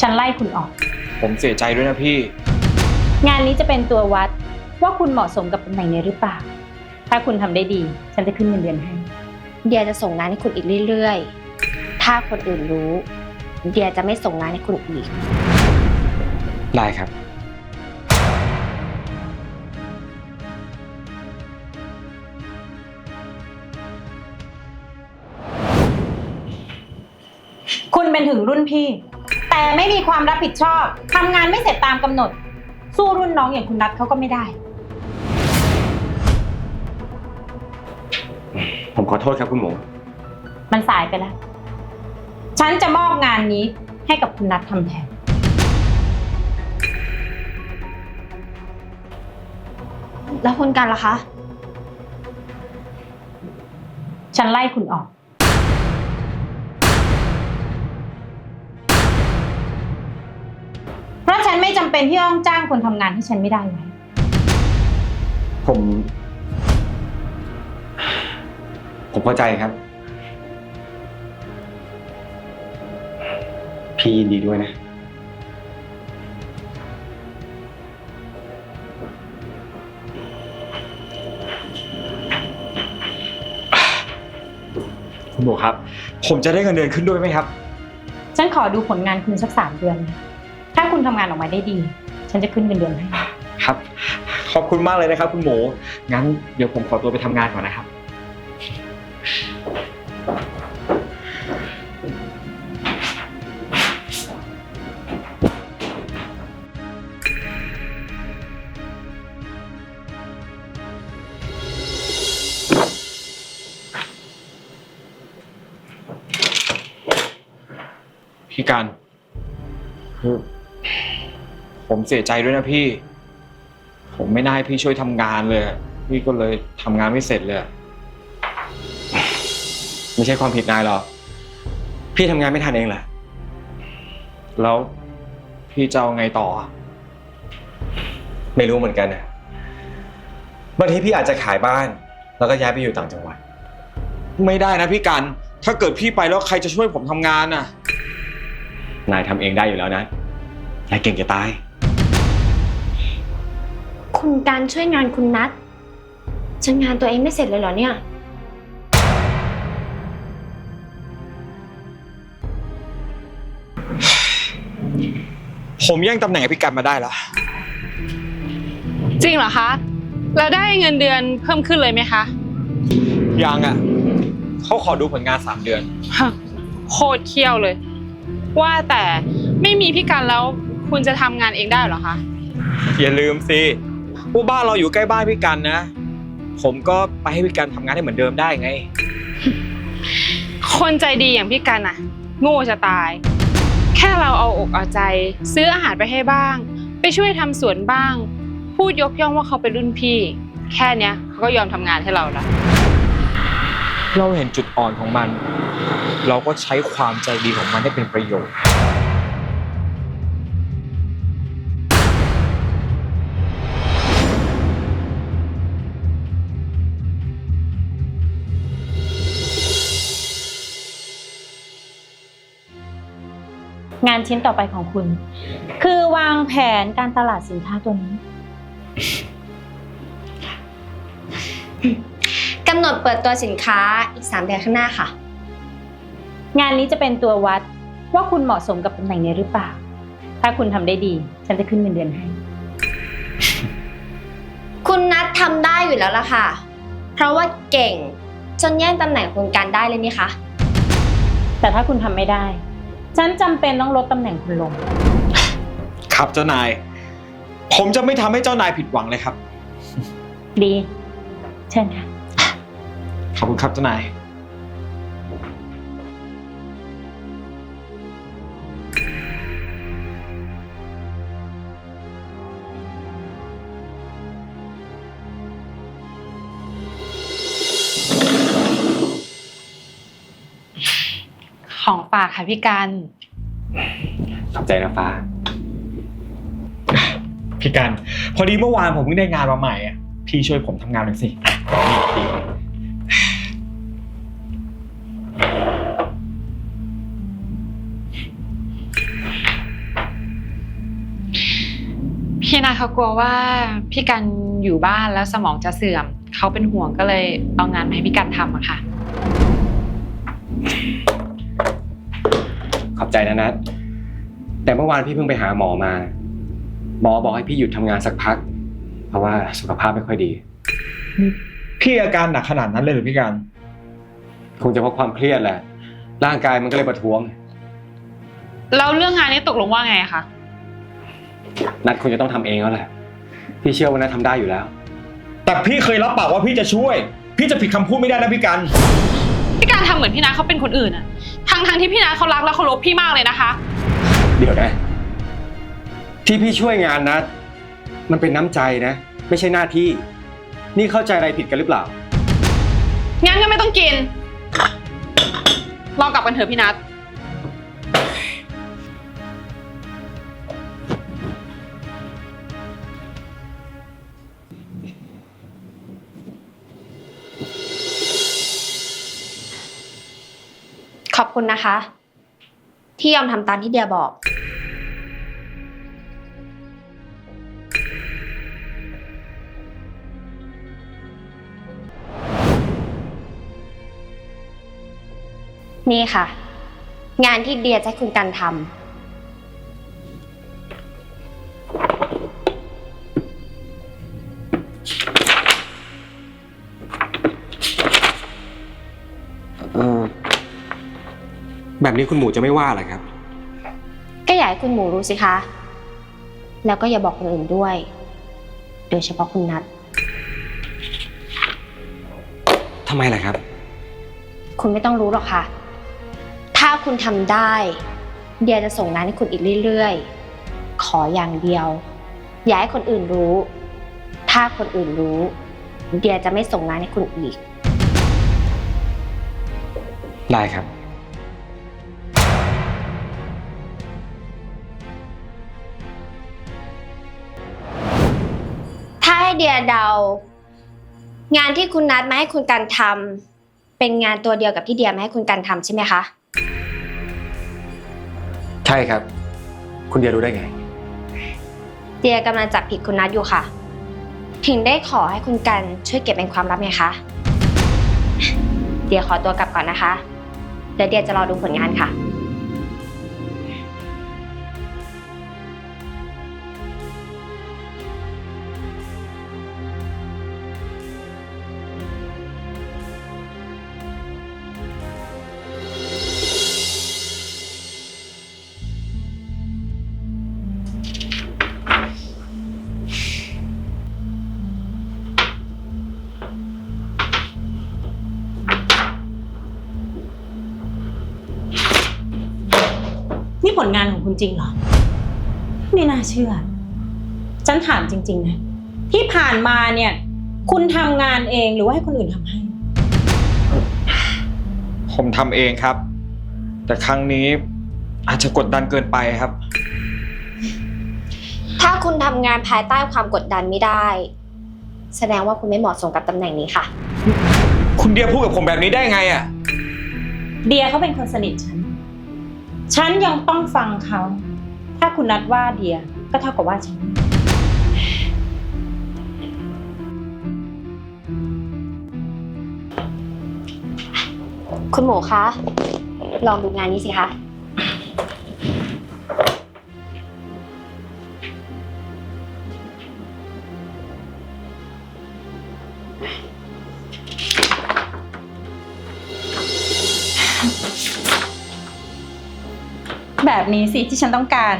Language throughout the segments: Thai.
ฉันไล่คุณออก ผมเสียใจด้วยนะพี่ งานนี้จะเป็นตัววัดว่าคุณเหมาะสมกับตำแหน่งนี้หรือเปล่า ถ้าคุณทำได้ดี ฉันจะขึ้นเงินเดือนให้ เดียจะส่งงานให้คุณอีกเรื่อยๆ ถ้าคนอื่นรู้ เดียจะไม่ส่งงานให้คุณอีก ได้ครับ คุณเป็นถึงรุ่นพี่ แต่ไม่มีความรับผิดชอบทำงานไม่เสร็จตามกำหนด สู้รุ่นน้องอย่างคุณนัทเขาก็ไม่ได้ ผมขอโทษครับคุณหมู มันสายไปแล้ว ฉันจะมอบงานนี้ให้กับคุณนัททำแทน แล้วคุณกันล่ะคะ ฉันไล่คุณออก จำเป็นที่ต้องจ้างคนทำงานที่ฉันไม่ได้ไว้ผม ผมเข้าใจครับ พี่ยินดีด้วยนะ คุณหมูครับ ผมจะได้เงินเดือนขึ้นด้วยไหมครับ ฉันขอดูผลงานคุณสักสามเดือนนะถ้า คุณทำงานออกมาได้ดี ฉันจะขึ้นเงินเดือนให้ ครับ ขอบคุณมากเลยนะครับ คุณหมู งั้นเดี๋ยวผมขอตัวไปทำงานก่อนนะครับ พี่กันคือ ผมเสียใจด้วยนะพี่ ผมไม่น่าให้พี่ช่วยทำงานเลย พี่ก็เลยทำงานไม่เสร็จเลย ไม่ใช่ความผิดนายหรอก พี่ทำงานไม่ทันเองแหละ แล้วพี่จะเอาไงต่ออะไม่รู้เหมือนกันนะบางทีพี่อาจจะขายบ้าน แล้วก็ย้ายไปอยู่ต่างจังหวัด ไม่ได้นะพี่กัน ถ้าเกิดพี่ไปแล้วใครจะช่วยผมทำงานน่ะ นายทำเองได้อยู่แล้วนะ นายเก่งจะตาย คุณการช่วยงานคุณนัทจนงานตัวเองไม่เสร็จเลยเหรอเนี่ย ผมแย่งตำแหน่งให้พี่กันมาได้แล้ว จริงเหรอคะ แล้วได้เงินเดือนเพิ่มขึ้นเลยไหมคะยังอะเขาขอดูผลงานสามเดือนโคตรเคี่ยวเลย ว่าแต่ไม่มีพี่กันแล้วคุณจะทำงานเองได้เหรอคะ อย่าลืมสิ ว่าบ้านเราอยู่ใกล้บ้านพี่กันนะ ผมก็ไปให้พี่กันทำงานให้เหมือนเดิมได้ไง คนใจดีอย่างพี่กันอะโง่จะตาย แค่เราเอาอกเอาใจ ซื้ออาหารไปให้บ้าง ไปช่วยทำสวนบ้าง พูดยกย่องว่าเขาเป็นรุ่นพี่ แค่เนี้ยเขาก็ยอมทำงานให้เราแล้วเราเห็นจุดอ่อนของมัน เราก็ใช้ความใจดีของมันให้เป็นประโยชน์ งานชิ้นต่อไปของคุณ คือวางแผนการตลาดสินค้าตัวนี้ กำหนดเปิดตัวสินค้าอีก 3 เดือนข้างหน้าค่ะ งานนี้จะเป็นตัววัดว่าคุณเหมาะสมกับตำแหน่งนี้หรือเปล่า ถ้าคุณทำได้ดี ฉันจะขึ้นเงินเดือนให้ คุณนัททำได้อยู่แล้วล่ะค่ะ เพราะว่าเก่งจนแย่งตำแหน่งคุณการได้เลยนี่คะ แต่ถ้าคุณทำไม่ได้ ฉันจำเป็นต้องลดตำแหน่งคุณลง ครับเจ้านาย ผมจะไม่ทำให้เจ้านายผิดหวังเลยครับ ดี เชิญค่ะ ขอบคุณครับเจ้านาย ของฝากค่ะพี่กันขอบใจนะฟ้า พี่กัน พอดีเมื่อวานผมเพิ่งได้งานมาใหม่อะพี่ช่วยผมทำงานหน่อยสินี่ดีพี่นาเขากลัวว่าพี่กันอยู่บ้านแล้วสมองจะเสื่อม เขาเป็นห่วงก็เลยเอางานมาให้พี่กันทำอะค่ะ ขอบใจนะนัทแต่เมื่อวานพี่เพิ่งไปหาหมอมา หมอบอกให้พี่หยุดทำงานสักพัก เพราะว่าสุขภาพไม่ค่อยดี พี่อาการหนักขนาดนั้นเลยเหรือพี่กันคงจะเพราะความเครียดแหละ ร่างกายมันก็เลยประท้วง แล้วเรื่องงานนี้ตกลงว่าไงอะคะ นัทคงจะต้องทำเองแล้วแหละ พี่เชื่อว่านัททำได้อยู่แล้ว แต่พี่เคยรับปากว่าพี่จะช่วย พี่จะผิดคำพูดไม่ได้นะพี่กันพี่การทำเหมือนพี่นาเขาเป็นคนอื่นอะ ทั้งทงๆที่พี่นาเขารักและเคารพพี่มากเลยนะคะ เดี๋ยวนะ ที่พี่ช่วยงานนัทมันเป็นน้ำใจนะ ไม่ใช่หน้าที่ นี่เข้าใจอะไรผิดกันหรือเปล่า งั้นก็ไม่ต้องกิน ลองกลับกันเถอะพี่นัท ขอบคุณนะคะ ที่ยอมทำตามที่เดียบอก นี่ค่ะ งานที่เดียจะให้คุณกันทำ นี้คุณหมูจะไม่ว่าเหรอครับ ก็อยากให้คุณหมูรู้สิคะ แล้วก็อย่าบอกคนอื่นด้วย โดยเฉพาะคุณนัททำไมล่ะครับ คุณไม่ต้องรู้หรอกค่ะ ถ้าคุณทำได้ เดียจะส่งงานให้คุณอีกเรื่อยๆ ขออย่างเดียว อย่าให้คนอื่นรู้ ถ้าคนอื่นรู้ เดียจะไม่ส่งงานให้คุณอีก ได้ครับ เดียเดา งานที่คุณนัดมาให้คุณกันทำเป็นงานตัวเดียวกับที่เดียมาให้คุณกันทำใช่ไหมคะ ใช่ครับ คุณเดียรู้ได้ไง เดียกำลังจับผิดคุณนัทอยู่ค่ะ ถึงได้ขอให้คุณกันช่วยเก็บเป็นความลับไงคะ เดียขอตัวกลับก่อนนะคะ เดี๋ยวเดียจะรอดูผลงานค่ะ ลงานของคุณจริงเหรอ ไม่น่าเชื่อ ฉันถามจริง ๆ นะ ที่ผ่านมาเนี่ย คุณทำงานเองหรือว่าให้คนอื่นทำให้ ผมทำเองครับ แต่ครั้งนี้อาจจะกดดันเกินไปครับ ถ้าคุณทำงานภายใต้ความกดดันไม่ได้ แสดงว่าคุณไม่เหมาะสมกับตำแหน่งนี้ค่ะ คุณเดียพูดกับผมแบบนี้ได้ไงอะ เดียเขาเป็นคนสนิทฉัน ฉันยังต้องฟังเขา ถ้าคุณนัดว่าเดีย ก็เท่ากับว่าฉัน คุณหมูคะ ลองดูงานนี้สิคะ แบบนี้สิที่ฉันต้องการ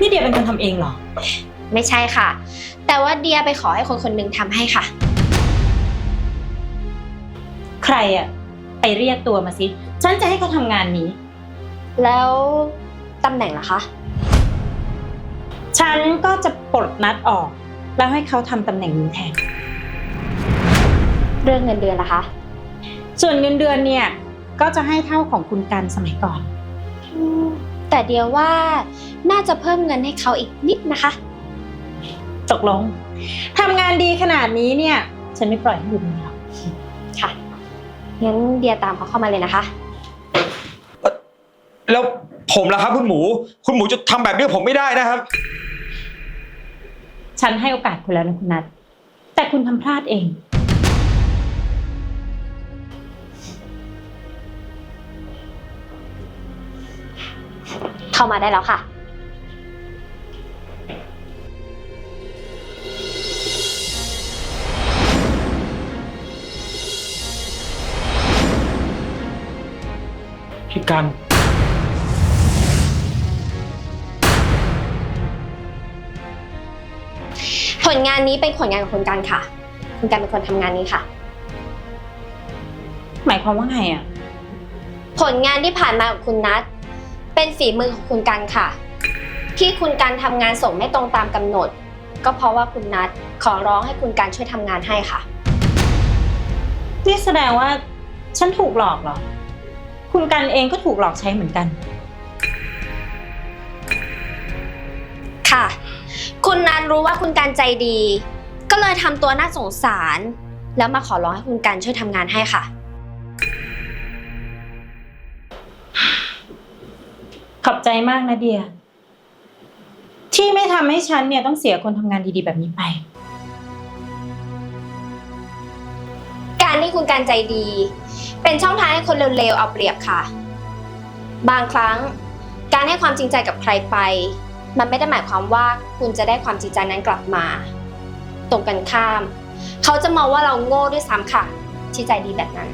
นี่เดียเป็นคนทำเองเหรอ ไม่ใช่ค่ะ แต่ว่าเดียไปขอให้คนคนหนึ่งทำให้ค่ะ ใครอะไปเรียกตัวมาสิ ฉันจะให้เขาทำงานนี้ แล้วตำแหน่งล่ะคะ ฉันก็จะปลดนัดออก แล้วให้เขาทำตำแหน่งนี้แทน เรื่องเงินเดือนล่ะคะ ส่วนเงินเดือนเนี่ย ก็จะให้เท่าของคุณกันสมัยก่อนอืม แต่เดียวว่าน่าจะเพิ่มเงินให้เขาอีกนิดนะคะ ตกลงทำงานดีขนาดนี้เนี่ย ฉันไม่ปล่อยให้อยู่คนเดียวค่ะ งั้นเดียตามเขาเข้ามาเลยนะคะ แล้วผมล่ะครับ คุณหมู คุณหมูจะทำแบบนี้กับผมไม่ได้นะครับ ฉันให้โอกาสคุณแล้วนะคุณนัทแต่คุณทำพลาดเอง เข้ามาได้แล้วค่ะ พี่กัน ผลงานนี้เป็นผลงานของคุณกันค่ะ คุณกันเป็นคนทำงานนี้ค่ะ หมายความว่าไงอะ ผลงานที่ผ่านมาของคุณนัท เป็นฝีมือของคุณกันค่ะ ที่คุณกันทำงานส่งไม่ตรงตามกำหนด ก็เพราะว่าคุณนัทขอร้องให้คุณกันช่วยทำงานให้ค่ะ นี่แสดงว่าฉันถูกหลอกเหรอ คุณกันเองก็ถูกหลอกใช้เหมือนกัน ค่ะ คุณนัทรู้ว่าคุณกันใจดี ก็เลยทำตัวน่าสงสาร แล้วมาขอร้องให้คุณกันช่วยทำงานให้ค่ะ ใจมากนะเดีย ที่ไม่ทำให้ฉันเนี่ยต้องเสียคนทำงานดีๆแบบนี้ไป การที่คุณการใจดี เป็นช่องทางให้คนเร็วๆเอาเปรียบค่ะ บางครั้ง การให้ความจริงใจกับใครไป มันไม่ได้หมายความว่าคุณจะได้ความจริงใจนั้นกลับมา ตรงกันข้าม เขาจะมองว่าเราโง่ด้วยซ้ำค่ะที่ใจดีแบบนั้น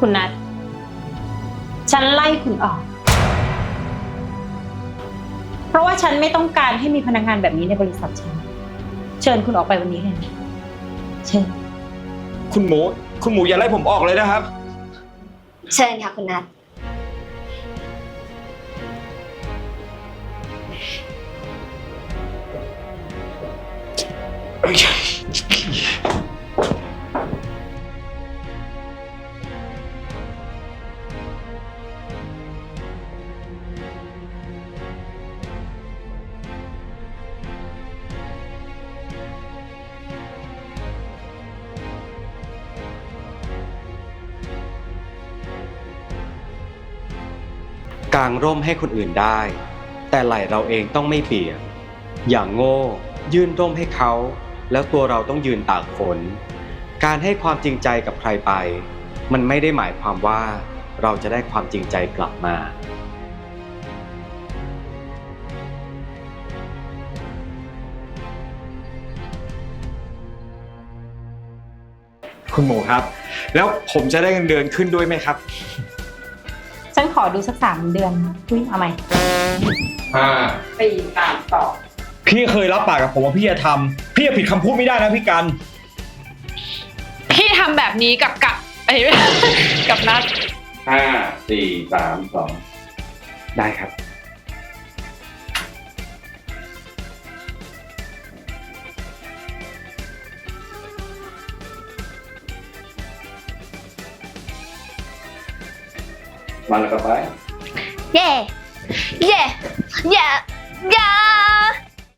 คุณนัทฉันไล่คุณออก เพราะว่าฉันไม่ต้องการให้มีพนักงานแบบนี้ในบริษัทฉัน เชิญคุณออกไปวันนี้เลยนะเชิญ คุณหมู คุณหมูอย่าไล่ผมออกเลยนะครับ เชิญค่ะคุณนัทกางร่มให้คนอื่นได้ แต่ไหลเราเองต้องไม่เปียก อย่างโง่ ยื่นร่มให้เขา แล้วตัวเราต้องยืนตากฝน การให้ความจริงใจกับใครไป มันไม่ได้หมายความว่าเราจะได้ความจริงใจกลับมาคุณหมูครับ แล้วผมจะได้เงินเดือนขึ้นด้วยไหมครับ ขอดูสักสามเดือนอุ้ยเอาไหมอ่าปีตามต่อพี่เคยรับปากกับผมว่าพี่จะทำพี่จะผิดคำพูดไม่ได้นะพี่กัน พี่ทำแบบนี้กับกับเอ้ย กับนัด ห้าสี่สามสองได้ครับ มาแล้วก็ไ